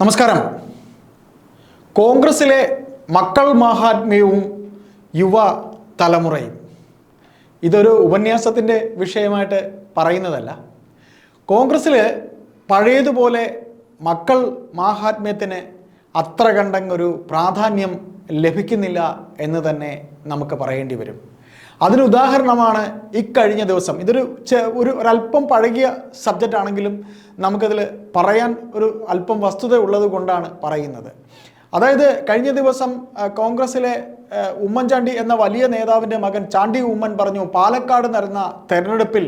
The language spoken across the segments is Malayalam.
നമസ്കാരം. കോൺഗ്രസിലെ മക്കൾ മഹാത്മ്യവും യുവ തലമുറയും. ഇതൊരു ഉപന്യാസത്തിന്റെ വിഷയമായിട്ട് പറയുന്നതല്ല. കോൺഗ്രസ്സിൽ പഴയതുപോലെ മക്കൾ മാഹാത്മ്യത്തിന് അത്ര കണ്ടങ്ങൊരു പ്രാധാന്യം ലഭിക്കുന്നില്ല എന്ന് തന്നെ നമുക്ക് പറയേണ്ടി വരും. അതിന് ഉദാഹരണമാണ് ഇക്കഴിഞ്ഞ ദിവസം. ഇതൊരു ഒരു ഒരല്പം പഴകിയ സബ്ജക്റ്റ് ആണെങ്കിലും നമുക്കതിൽ പറയാൻ ഒരു അല്പം വസ്തുത ഉള്ളത് കൊണ്ടാണ് പറയുന്നത്. അതായത് കഴിഞ്ഞ ദിവസം കോൺഗ്രസിലെ ഉമ്മൻചാണ്ടി എന്ന വലിയ നേതാവിന്റെ മകൻ ചാണ്ടി ഉമ്മൻ പറഞ്ഞു പാലക്കാട് നടന്ന തെരഞ്ഞെടുപ്പിൽ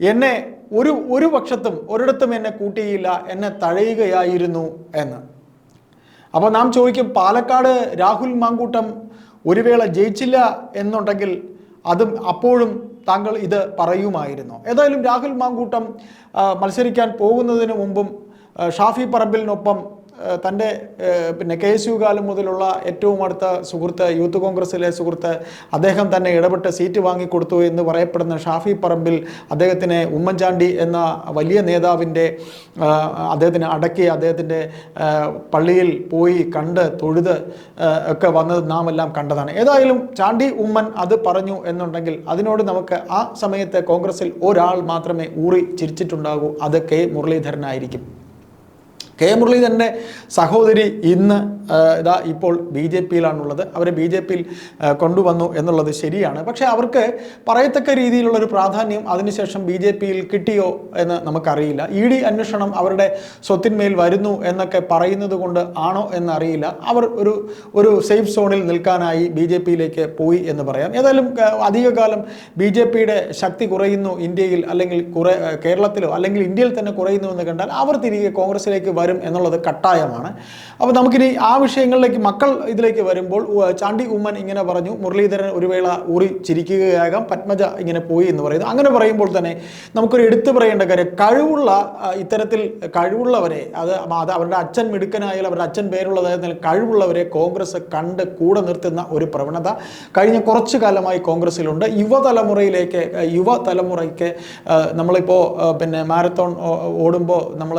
എന്നെ ഒരു ഒരു പക്ഷത്തും ഒരിടത്തും എന്നെ കൂട്ടിയില്ല എന്നെ തഴയുകയായിരുന്നു എന്ന്. അപ്പോൾ നാം ചോദിക്കും പാലക്കാട് രാഹുൽ മാങ്കൂട്ടം ഒരു വേള ജയിച്ചില്ല എന്നുണ്ടെങ്കിൽ അതും അപ്പോഴും താങ്കൾ ഇത് പറയുമായിരുന്നു. ഏതായാലും രാഹുൽ മാങ്കൂട്ടം മത്സരിക്കാൻ പോകുന്നതിന് മുമ്പും ഷാഫി പറമ്പിലിനൊപ്പം തന്റെ പിന്നെ കെ എസ് യു കാലം മുതലുള്ള ഏറ്റവും അടുത്ത സുഹൃത്ത് യൂത്ത് കോൺഗ്രസ്സിലെ സുഹൃത്ത് അദ്ദേഹം തന്നെ ഇടപെട്ട് സീറ്റ് വാങ്ങിക്കൊടുത്തു എന്ന് പറയപ്പെടുന്ന ഷാഫി പറമ്പിൽ അദ്ദേഹത്തിന് ഉമ്മൻചാണ്ടി എന്ന വലിയ നേതാവിന്റെ അദ്ദേഹത്തിന് അടക്കി അദ്ദേഹത്തിന്റെ പള്ളിയിൽ പോയി കണ്ട് തൊഴുത് ഒക്കെ വന്നത് നാം എല്ലാം കണ്ടതാണ്. ഏതായാലും ചാണ്ടി ഉമ്മൻ അത് പറഞ്ഞു എന്നുണ്ടെങ്കിൽ അതിനോട് നമുക്ക് ആ സമയത്ത് കോൺഗ്രസിൽ ഒരാൾ മാത്രമേ ഊറി ചിരിച്ചിട്ടുണ്ടാകൂ. അത് കെ മുരളീധരനായിരിക്കും. കെ മുരളീധരന്റെ സഹോദരി ഇന്ന് ഇതാ ഇപ്പോൾ ബി ജെ പിയിലാണുള്ളത്. അവരെ ബി ജെ പിയിൽ കൊണ്ടുവന്നു എന്നുള്ളത് ശരിയാണ്. പക്ഷേ അവർക്ക് പറയത്തക്ക രീതിയിലുള്ളൊരു പ്രാധാന്യം അതിനുശേഷം ബി ജെ പിയിൽ കിട്ടിയോ എന്ന് നമുക്കറിയില്ല. ഇ ഡി അന്വേഷണം അവരുടെ സ്വത്തിന്മേൽ വരുന്നു എന്നൊക്കെ പറയുന്നത് കൊണ്ട് ആണോ എന്നറിയില്ല. അവർ ഒരു ഒരു സേഫ് സോണിൽ നിൽക്കാനായി ബി ജെ പിയിലേക്ക് പോയി എന്ന് പറയാം. ഏതായാലും അധികകാലം ബി ജെ പിയുടെ ശക്തി കുറയുന്നു ഇന്ത്യയിൽ അല്ലെങ്കിൽ കുറെ കേരളത്തിലോ അല്ലെങ്കിൽ ഇന്ത്യയിൽ തന്നെ കുറയുന്നു എന്ന് കണ്ടാൽ അവർ തിരികെ കോൺഗ്രസിലേക്ക് വരും എന്നുള്ളത് കട്ടായമാണ്. അപ്പോൾ നമുക്കിനി ആ വിഷയങ്ങളിലേക്ക് മക്കൾ ഇതിലേക്ക് വരുമ്പോൾ ചാണ്ടി ഉമ്മൻ ഇങ്ങനെ പറഞ്ഞു മുരളീധരൻ ഒരു വേള ഊറി ചിരിക്കുകയാകാം പത്മജ ഇങ്ങനെ പോയി എന്ന് പറയുന്നു. അങ്ങനെ പറയുമ്പോൾ തന്നെ നമുക്കൊരു എടുത്തു പറയേണ്ട കാര്യം കഴിവുള്ള ഇത്തരത്തിൽ കഴിവുള്ളവരെ അത് അത് അവരുടെ അച്ഛൻ മിടുക്കനായാലും അവരുടെ അച്ഛൻ പേരുള്ളതായിരുന്നാൽ കഴിവുള്ളവരെ കോൺഗ്രസ് കണ്ട് കൂടെ നിർത്തുന്ന ഒരു പ്രവണത കഴിഞ്ഞ കുറച്ചു കാലമായി കോൺഗ്രസിലുണ്ട് യുവതലമുറയിലേക്ക് യുവതലമുറയ്ക്ക് നമ്മളിപ്പോൾ പിന്നെ മാരത്തോൺ ഓടുമ്പോൾ നമ്മൾ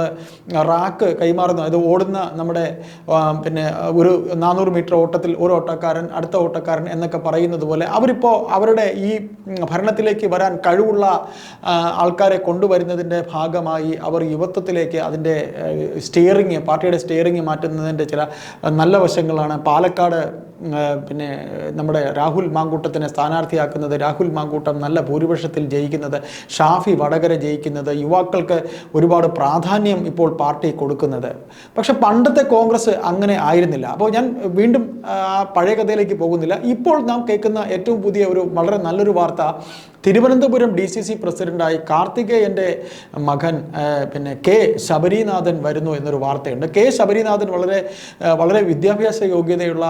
റാക്ക് കൈമാറുന്നു അത് ഓടുന്ന നമ്മുടെ പിന്നെ ഒരു നാനൂറ് മീറ്റർ ഓട്ടത്തിൽ ഒരു ഓട്ടക്കാരൻ അടുത്ത ഓട്ടക്കാരൻ എന്നൊക്കെ പറയുന്നത് പോലെ അവരിപ്പോൾ അവരുടെ ഈ ഭരണത്തിലേക്ക് വരാൻ കഴിവുള്ള ആൾക്കാരെ കൊണ്ടുവരുന്നതിന്റെ ഭാഗമായി അവർ യുവത്വത്തിലേക്ക് അതിന്റെ സ്റ്റിയറിങ് പാർട്ടിയുടെ സ്റ്റിയറിങ് മാറ്റുന്നതിന്റെ ചില നല്ല വശങ്ങളാണ്. പാലക്കാട് പിന്നെ നമ്മുടെ രാഹുൽ മാങ്കൂട്ടത്തിനെ സ്ഥാനാർത്ഥിയാക്കുന്നത് രാഹുൽ മാങ്കൂട്ടം നല്ല ഭൂരിപക്ഷത്തിൽ ജയിക്കുന്നത് ഷാഫി വടകര ജയിക്കുന്നത് യുവാക്കൾക്ക് ഒരുപാട് പ്രാധാന്യം ഇപ്പോൾ പാർട്ടി കൊടുക്കുന്നത്. പക്ഷെ പണ്ടത്തെ കോൺഗ്രസ് അങ്ങനെ ആയിരുന്നില്ല. അപ്പോൾ ഞാൻ വീണ്ടും ആ പഴയ കഥയിലേക്ക് പോകുന്നില്ല. ഇപ്പോൾ നാം കേൾക്കുന്ന ഏറ്റവും പുതിയ ഒരു വളരെ നല്ലൊരു വാർത്ത തിരുവനന്തപുരം ഡി സി സി പ്രസിഡന്റായി കാർത്തികേയന്റെ മകൻ പിന്നെ കെ ശബരിനാഥൻ വരുന്നു എന്നൊരു വാർത്തയുണ്ട്. കെ ശബരിനാഥൻ വളരെ വളരെ വിദ്യാഭ്യാസ യോഗ്യതയുള്ള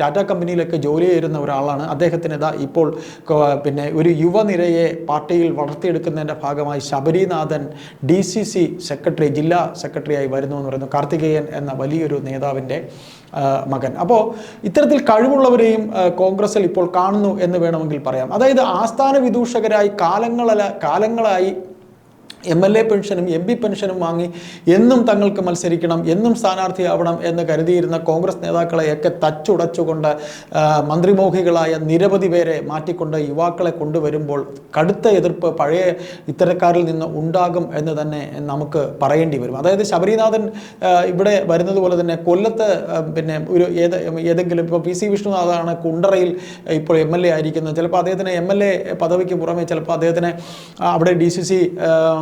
ടാറ്റ കമ്പനിയിലൊക്കെ ജോലി ചെയ്യുന്ന ഒരാളാണ്. അദ്ദേഹത്തിന് ഇതാ ഇപ്പോൾ പിന്നെ ഒരു യുവനിരയെ പാർട്ടിയിൽ വളർത്തിയെടുക്കുന്നതിന്റെ ഭാഗമായി Sabarinathan D C C secretary ജില്ലാ സെക്രട്ടറിയായി വരുന്നു എന്ന് പറയുന്നു. കാർത്തികേയൻ എന്ന വലിയൊരു നേതാവിന്റെ മകൻ. അപ്പോൾ ഇത്തരത്തിൽ കഴിവുള്ളവരെയും കോൺഗ്രസിൽ ഇപ്പോൾ കാണുന്നു എന്ന് വേണമെങ്കിൽ പറയാം. അതായത് ആസ്ഥാന വിദൂഷകരായി കാലങ്ങളല കാലങ്ങളായി എം എൽ എ പെൻഷനും എം പി പെൻഷനും വാങ്ങി എന്നും തങ്ങൾക്ക് മത്സരിക്കണം എന്നും സ്ഥാനാർത്ഥിയാവണം എന്ന് കരുതിയിരുന്ന കോൺഗ്രസ് നേതാക്കളെയൊക്കെ തച്ചുടച്ചുകൊണ്ട് മന്ത്രിമോഹികളായ നിരവധി പേരെ മാറ്റിക്കൊണ്ട് യുവാക്കളെ കൊണ്ടുവരുമ്പോൾ കടുത്ത എതിർപ്പ് പഴയ ഇത്തരക്കാരിൽ നിന്ന് ഉണ്ടാകും എന്ന് തന്നെ നമുക്ക് പറയേണ്ടി വരും. അതായത് ശബരിനാഥൻ ഇവിടെ വരുന്നത് പോലെ തന്നെ കൊല്ലത്ത് പിന്നെ ഒരു ഏത് ഏതെങ്കിലും ഇപ്പോൾ പി സി വിഷ്ണുനാഥാണ് കുണ്ടറയിൽ ഇപ്പോൾ എം എൽ എ ആയിരിക്കുന്നത്. ചിലപ്പോൾ അദ്ദേഹത്തിന് എം എൽ എ പദവിക്ക് പുറമെ ചിലപ്പോൾ അദ്ദേഹത്തിന് അവിടെ ഡി സി സി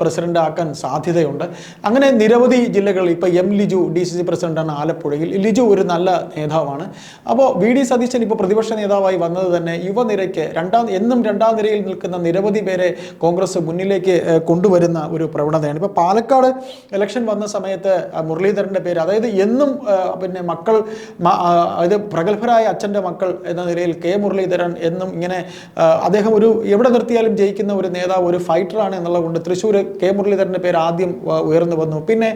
പ്രസിഡന്റ് ആക്കാൻ സാധ്യതയുണ്ട്. അങ്ങനെ നിരവധി ജില്ലകളിൽ ഇപ്പോൾ M Liju D C C പ്രസിഡന്റാണ് ആലപ്പുഴയിൽ. ലിജു ഒരു നല്ല നേതാവാണ്. അപ്പോൾ വി ഡി സതീശൻ ഇപ്പോൾ പ്രതിപക്ഷ നേതാവായി വന്നത് തന്നെ യുവനിരയ്ക്ക് രണ്ടാം എന്നും രണ്ടാം നിരയിൽ നിൽക്കുന്ന നിരവധി പേരെ കോൺഗ്രസ് മുന്നിലേക്ക് കൊണ്ടുവരുന്ന ഒരു പ്രവണതയാണ്. ഇപ്പോൾ പാലക്കാട് ഇലക്ഷൻ വന്ന സമയത്ത് മുരളീധരന്റെ പേര് അതായത് എന്നും പിന്നെ മക്കൾ അതായത് പ്രഗത്ഭരായ അച്ഛന്റെ മക്കൾ എന്ന നിലയിൽ കെ മുരളീധരൻ എന്നും ഇങ്ങനെ അദ്ദേഹം ഒരു എവിടെ നിർത്തിയാലും ജയിക്കുന്ന ഒരു നേതാവ് ഒരു ഫൈറ്ററാണ് എന്നുള്ളത് കൊണ്ട് തൃശ്ശൂർ കെ മുരളീധരന്റെ പേര് ആദ്യം ഉയർന്നു വന്നു. പിന്നെ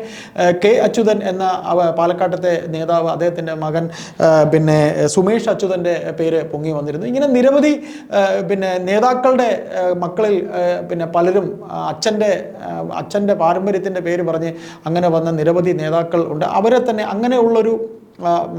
കെ അച്യുതൻ എന്ന പാലക്കാട്ടത്തെ നേതാവ് അദ്ദേഹത്തിന്റെ മകൻ പിന്നെ സുമേഷ് അച്യുതന്റെ പേര് പൊങ്ങി വന്നിരുന്നു. ഇങ്ങനെ നിരവധി പിന്നെ നേതാക്കളുടെ മക്കളിൽ പിന്നെ പലരും അച്ഛന്റെ അച്ഛന്റെ പാരമ്പര്യത്തിന്റെ പേര് പറഞ്ഞ് അങ്ങനെ വന്ന നിരവധി നേതാക്കൾ ഉണ്ട്. അവരെ തന്നെ അങ്ങനെയുള്ളൊരു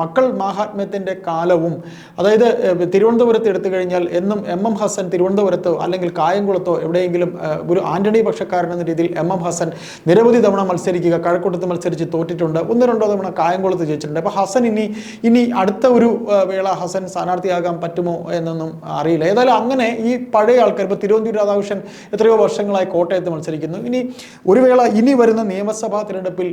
മക്കൾ മാഹാത്മ്യത്തിന്റെ കാലവും അതായത് തിരുവനന്തപുരത്ത് എടുത്തു കഴിഞ്ഞാൽ എന്നും എം എം ഹസൻ തിരുവനന്തപുരത്തോ അല്ലെങ്കിൽ കായംകുളത്തോ എവിടെയെങ്കിലും ഒരു ആന്റണി പക്ഷക്കാരൻ എന്ന രീതിയിൽ എം എം ഹസൻ നിരവധി തവണ മത്സരിക്കുക കഴക്കൂട്ടത്ത് മത്സരിച്ച് തോറ്റിട്ടുണ്ട്. ഒന്ന് രണ്ടോ തവണ കായംകുളത്ത് ജയിച്ചിട്ടുണ്ട്. അപ്പോൾ ഹസൻ ഇനി ഇനി അടുത്ത ഒരു വേള ഹസൻ സ്ഥാനാർത്ഥിയാകാൻ പറ്റുമോ എന്നൊന്നും അറിയില്ല. ഏതായാലും അങ്ങനെ ഈ പഴയ ആൾക്കാർ ഇപ്പോൾ തിരുവനന്തപുരം രാധാകൃഷ്ണൻ എത്രയോ വർഷങ്ങളായി കോട്ടയത്ത് മത്സരിക്കുന്നു. ഇനി ഒരു വേള ഇനി വരുന്ന നിയമസഭാ തിരഞ്ഞെടുപ്പിൽ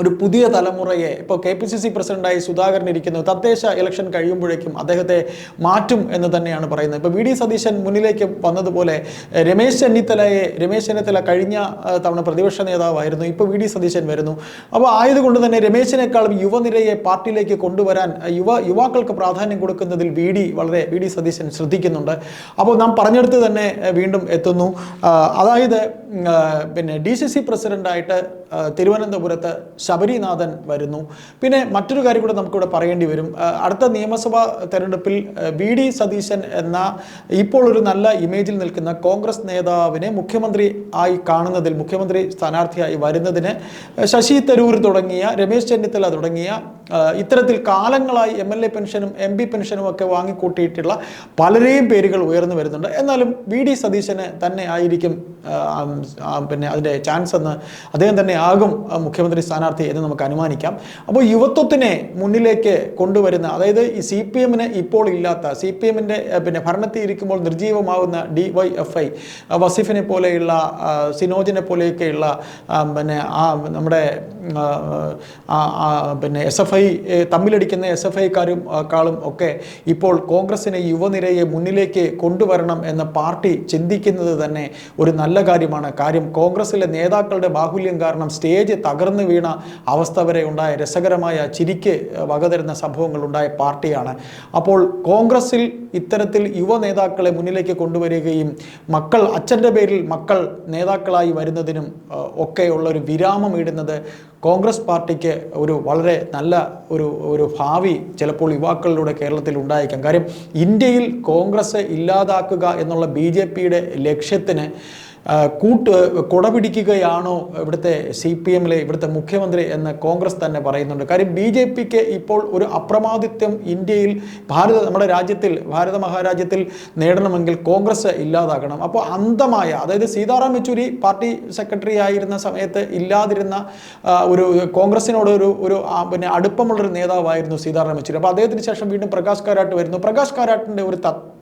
ഒരു പുതിയ തലമുറയെ ഇപ്പോൾ കെ പി സി സി പ്രസിഡന്റായി സുധാകരൻ ഇരിക്കുന്നു. തദ്ദേശ ഇലക്ഷൻ കഴിയുമ്പോഴേക്കും അദ്ദേഹത്തെ മാറ്റും എന്ന് തന്നെയാണ് പറയുന്നത്. ഇപ്പോൾ വി ഡി സതീശൻ മുന്നിലേക്ക് വന്നതുപോലെ രമേശ് ചെന്നിത്തലയെ രമേശ് ചെന്നിത്തല കഴിഞ്ഞ തവണ പ്രതിപക്ഷ നേതാവായിരുന്നു. ഇപ്പോൾ വി ഡി സതീശൻ വരുന്നു. അപ്പോൾ ആയതുകൊണ്ട് തന്നെ രമേശിനേക്കാളും യുവനിരയെ പാർട്ടിയിലേക്ക് കൊണ്ടുവരാൻ യുവ യുവാക്കൾക്ക് പ്രാധാന്യം കൊടുക്കുന്നതിൽ വി ഡി വളരെ വി ഡി സതീശൻ ശ്രദ്ധിക്കുന്നുണ്ട്. അപ്പോൾ നാം പറഞ്ഞെടുത്ത് തന്നെ വീണ്ടും എത്തുന്നു. അതായത് പിന്നെ ഡി സി സി പ്രസിഡന്റായിട്ട് തിരുവനന്തപുരത്ത് ശബരിനാഥൻ വരുന്നു. പിന്നെ മറ്റൊരു കാര്യം കൂടെ നമുക്കിവിടെ പറയേണ്ടി വരും. അടുത്ത നിയമസഭാ തെരഞ്ഞെടുപ്പിൽ വി ഡി സതീശൻ എന്ന ഇപ്പോൾ ഒരു നല്ല ഇമേജിൽ നിൽക്കുന്ന കോൺഗ്രസ് നേതാവിനെ മുഖ്യമന്ത്രി ആയി കാണുന്നതിൽ മുഖ്യമന്ത്രി സ്ഥാനാർത്ഥിയായി വരുന്നതിന് ശശി തരൂർ തുടങ്ങിയ രമേശ് ചെന്നിത്തല തുടങ്ങിയ ഇത്തരത്തിൽ കാലങ്ങളായി എം എൽ എ പെൻഷനും എം പി പെൻഷനും ഒക്കെ വാങ്ങിക്കൂട്ടിയിട്ടുള്ള പലരെയും പേരുകൾ ഉയർന്നു വരുന്നുണ്ട്. എന്നാലും വി ഡി സതീശന് തന്നെ ആയിരിക്കും പിന്നെ അതിന്റെ ചാൻസ് എന്ന് അദ്ദേഹം തന്നെ ആകും മുഖ്യമന്ത്രി സ്ഥാനാർത്ഥി എന്ന് നമുക്ക് അനുമാനിക്കാം. അപ്പോൾ യുവത്വത്തിനെ മുന്നിലേക്ക് കൊണ്ടുവരുന്ന അതായത് ഈ സി പി എമ്മിന് ഇപ്പോൾ ഇല്ലാത്ത സി പി എമ്മിന്റെ പിന്നെ ഭരണത്തിൽ ഇരിക്കുമ്പോൾ നിർജീവമാവുന്ന ഡി വൈ എഫ് ഐ വസീഫിനെ പോലെയുള്ള സിനോജിനെ പോലെയൊക്കെയുള്ള പിന്നെ ആ നമ്മുടെ പിന്നെ എസ് എഫ് ഐ തമ്മിലടിക്കുന്ന എസ് എഫ് ഐക്കാരും കാളും ഒക്കെ ഇപ്പോൾ കോൺഗ്രസിനെ യുവനിരയെ മുന്നിലേക്ക് കൊണ്ടുവരണം എന്ന പാർട്ടി ചിന്തിക്കുന്നത് തന്നെ ഒരു നല്ല കാര്യമാണ്. കാര്യം കോൺഗ്രസിലെ നേതാക്കളുടെ ബാഹുല്യം കാരണം സ്റ്റേജ് തകർന്നു വീണ അവസ്ഥ വരെ ഉണ്ടായ രസകരമായ ചിരിക്ക് വകതരുന്ന സംഭവങ്ങൾ ഉണ്ടായ പാർട്ടിയാണ്. അപ്പോൾ കോൺഗ്രസിൽ ഇത്തരത്തിൽ യുവ നേതാക്കളെ മുന്നിലേക്ക് കൊണ്ടുവരികയും മക്കൾ അച്ഛന്റെ പേരിൽ മക്കൾ നേതാക്കളായി വരുന്നതിനും ഒക്കെ ഒക്കെയുള്ള ഒരു വിരാമം ഇടുന്നത് കോൺഗ്രസ് പാർട്ടിക്ക് ഒരു വളരെ നല്ല ഒരു ഒരു ഭാവി ചിലപ്പോൾ യുവാക്കളിലൂടെ കേരളത്തിൽ ഉണ്ടായേക്കാം. കാര്യം ഇന്ത്യയിൽ കോൺഗ്രസ് ഇല്ലാതാക്കുക എന്നുള്ള ബി ലക്ഷ്യത്തിന് കൂട്ട് കുടപിടിക്കുകയാണോ ഇവിടുത്തെ സി പി എമ്മിലെ ഇവിടുത്തെ മുഖ്യമന്ത്രി എന്ന് കോൺഗ്രസ് തന്നെ പറയുന്നുണ്ട്. കാര്യം ബി ജെ പിക്ക് ഇപ്പോൾ ഒരു അപ്രമാദിത്യം ഇന്ത്യയിൽ ഭാരത നമ്മുടെ രാജ്യത്തിൽ ഭാരത മഹാരാജ്യത്തിൽ നേടണമെങ്കിൽ കോൺഗ്രസ് ഇല്ലാതാക്കണം അപ്പോൾ അന്തമായ അതായത് സീതാറാം യെച്ചൂരി പാർട്ടി സെക്രട്ടറി ആയിരുന്ന സമയത്ത് ഇല്ലാതിരുന്ന ഒരു കോൺഗ്രസിനോട് ഒരു ഒരു പിന്നെ അടുപ്പമുള്ളൊരു നേതാവായിരുന്നു സീതാറാം യെച്ചൂരി. അപ്പോൾ അദ്ദേഹത്തിന് ശേഷം വീണ്ടും പ്രകാശ് കാരാട്ട് വരുന്നു. പ്രകാശ് കാരാട്ടിന്റെ ഒരു തത്വ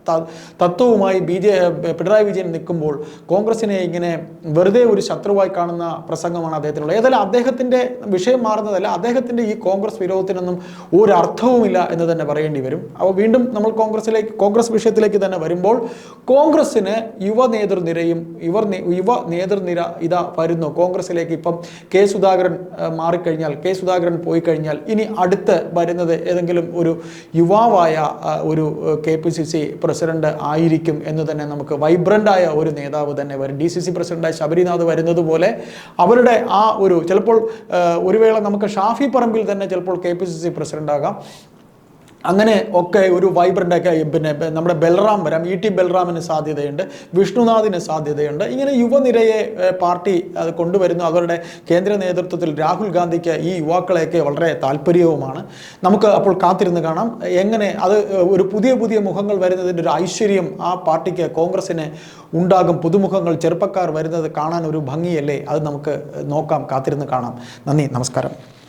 തത്വവുമായി ബി ജെ പിണറായി വിജയൻ നിൽക്കുമ്പോൾ കോൺഗ്രസിനെ ഇങ്ങനെ വെറുതെ ഒരു ശത്രുവായി കാണുന്ന പ്രസംഗമാണ് അദ്ദേഹത്തിനുള്ളത്. ഏതായാലും അദ്ദേഹത്തിന്റെ വിഷയം മാറുന്നതല്ല അദ്ദേഹത്തിന്റെ ഈ കോൺഗ്രസ് വിരോധത്തിനൊന്നും ഒരർത്ഥവുമില്ല എന്ന് തന്നെ പറയേണ്ടി വരും. അപ്പോൾ വീണ്ടും നമ്മൾ കോൺഗ്രസിലേക്ക് കോൺഗ്രസ് വിഷയത്തിലേക്ക് തന്നെ വരുമ്പോൾ കോൺഗ്രസ്സിന് യുവ നേതൃനിരയും നേ- യുവ നേതൃനിര ഇതാ വരുന്നു. കോൺഗ്രസിലേക്ക് ഇപ്പം കെ സുധാകരൻ മാറിക്കഴിഞ്ഞാൽ കെ സുധാകരൻ പോയി കഴിഞ്ഞാൽ ഇനി അടുത്ത് വരുന്നത് ഏതെങ്കിലും ഒരു യുവാവായ ഒരു K P C C president ആയിരിക്കും എന്ന് തന്നെ നമുക്ക് വൈബ്രന്റായ ഒരു നേതാവ് തന്നെ വരും. ഡി സി സി പ്രസിഡന്റായി ശബരിനാഥ് വരുന്നത് പോലെ അവരുടെ ആ ഒരു ചിലപ്പോൾ ഒരു വേള നമുക്ക് ഷാഫി പറമ്പിൽ തന്നെ ചിലപ്പോൾ K P C C president ആകാം അങ്ങനെ ഒക്കെ ഒരു വൈബ്രന്റ് ഒക്കെ പിന്നെ നമ്മുടെ ബൽറാം വരാം. ഇ ടി ബൽറാമിന് സാധ്യതയുണ്ട്. വിഷ്ണുനാഥിന് സാധ്യതയുണ്ട്. ഇങ്ങനെ യുവനിരയെ പാർട്ടി അത് കൊണ്ടുവരുന്നു. അവരുടെ കേന്ദ്ര നേതൃത്വത്തിൽ രാഹുൽ ഗാന്ധിക്ക് ഈ യുവാക്കളെയൊക്കെ വളരെ താല്പര്യവുമാണ്. നമുക്ക് അപ്പോൾ കാത്തിരുന്ന് കാണാം. എങ്ങനെ അത് ഒരു പുതിയ പുതിയ മുഖങ്ങൾ വരുന്നതിന്റെ ഒരു ഐശ്വര്യം ആ പാർട്ടിക്ക് കോൺഗ്രസ്സിന് ഉണ്ടാകും. പുതുമുഖങ്ങൾ ചെറുപ്പക്കാർ വരുന്നത് കാണാൻ ഒരു ഭംഗിയല്ലേ? അത് നമുക്ക് നോക്കാം. കാത്തിരുന്ന് കാണാം. നന്ദി. നമസ്കാരം.